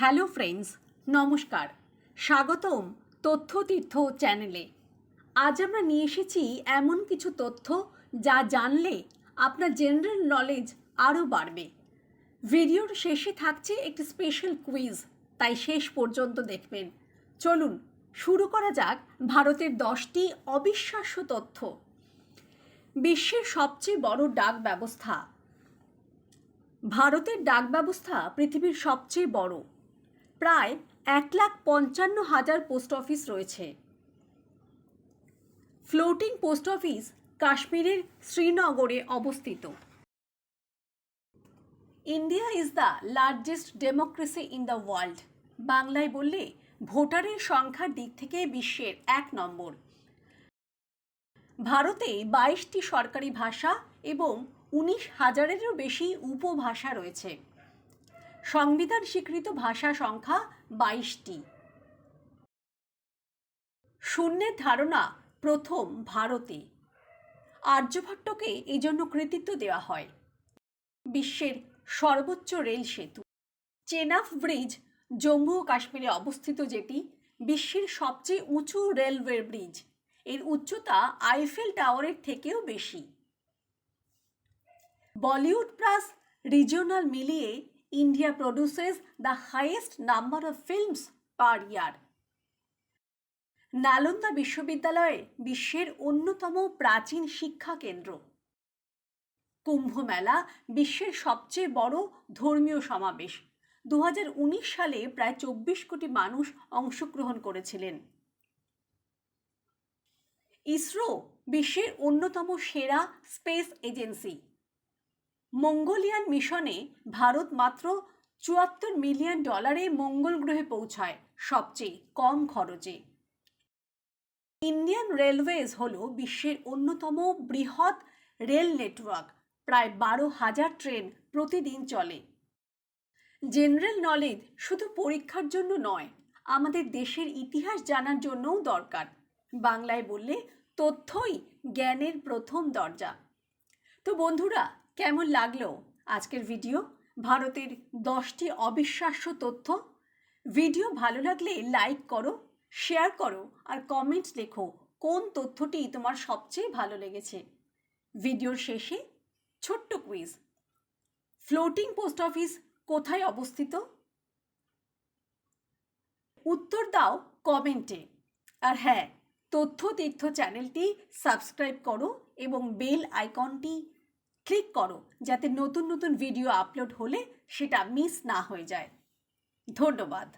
Hello friends, নমস্কার। স্বাগতম তথ্যতীর্থ চ্যানেলে। আজ আমরা নিয়ে এসেছি এমন কিছু তথ্য যা জানলে আপনার জেনারেল নলেজ আরও বাড়বে। ভিডিওর শেষে থাকছে একটি স্পেশাল কুইজ তাই শেষ পর্যন্ত দেখবেন। চলুন, শুরু করা যাক ভারতের দশটি অবিশ্বাস্য তথ্য। বিশ্বের সবচেয়ে বড় ডাক ব্যবস্থা। ভারতের ডাক ব্যবস্থা পৃথিবীর সবচেয়ে বড়। প্রায় এক লাখ পঞ্চান্ন হাজার পোস্ট অফিস রয়েছে। ফ্লোটিং পোস্ট অফিস কাশ্মীরের শ্রীনগরে অবস্থিত। India is the largest democracy in the world. বাংলায় বললে ভোটারের সংখ্যার দিক থেকে বিশ্বের এক নম্বর। ভারতে বাইশটি সরকারি ভাষা এবং উনিশ হাজারেরও বেশি উপভাষা রয়েছে। সংবিধান স্বীকৃত ভাষা সংখ্যা বাইশটি। শূন্যের ধারণা প্রথম ভারতে। আর্যভট্টকে এই জন্য কৃতিত্ব দেওয়া হয়। বিশ্বের সর্বোচ্চ রেল সেতু। চেনাফ ব্রিজ, জম্মু ও কাশ্মীরে অবস্থিত যেটি বিশ্বের সবচেয়ে উঁচু রেলওয়ে ব্রিজ। এর উচ্চতা আইফেল টাওয়ারের থেকেও বেশি। বলিউড প্লাস রিজিওনাল মিলিয়ে India produces the highest number of films per year Nalanda বিশ্ববিদ্যালয়ে বিশ্বের অন্যতম প্রাচীন শিক্ষা কেন্দ্র। কুম্ভ বিশ্বের সবচেয়ে বড় ধর্মীয় সমাবেশ। দু হাজার উনিশ সালে প্রায় চব্বিশ কোটি মানুষ অংশগ্রহণ করেছিলেন। ইসরো বিশ্বের অন্যতম সেরা স্পেস এজেন্সি। মঙ্গোলিয়ান মিশনে ভারত মাত্র চুয়াত্তর মিলিয়ন ডলারে মঙ্গল গ্রহে পৌঁছায় সবচেয়ে কম খরচে। ইন্ডিয়ান রেলওয়েজ হল বিশ্বের অন্যতম বৃহৎ রেল নেটওয়ার্ক। প্রায় বারো হাজার ট্রেন প্রতিদিন চলে। জেনারেল নলেজ শুধু পরীক্ষার জন্য নয়, আমাদের দেশের ইতিহাস জানার জন্যও দরকার। বাংলায় বললে তথ্যই জ্ঞানের প্রথম দরজা। তো বন্ধুরা কেমন লাগল আজকের ভিডিও ভারতের দশটি অবিশ্বাস্য তথ্য। ভিডিও ভালো লাগলে লাইক করো শেয়ার করো, আর কমেন্ট লেখো কোন তথ্যটি তোমার সবচেয়ে ভালো লেগেছে। ভিডিওর শেষে ছোট্ট কুইজ ফ্লোটিং পোস্ট অফিস কোথায় অবস্থিত? উত্তর দাও কমেন্টে আর হ্যাঁ তথ্য তীর্থ চ্যানেলটি সাবস্ক্রাইব করো এবং বেল আইকনটি ক্লিক করো যাতে নতুন নতুন ভিডিও আপলোড হলে সেটা মিস না হয়ে যায়। ধন্যবাদ।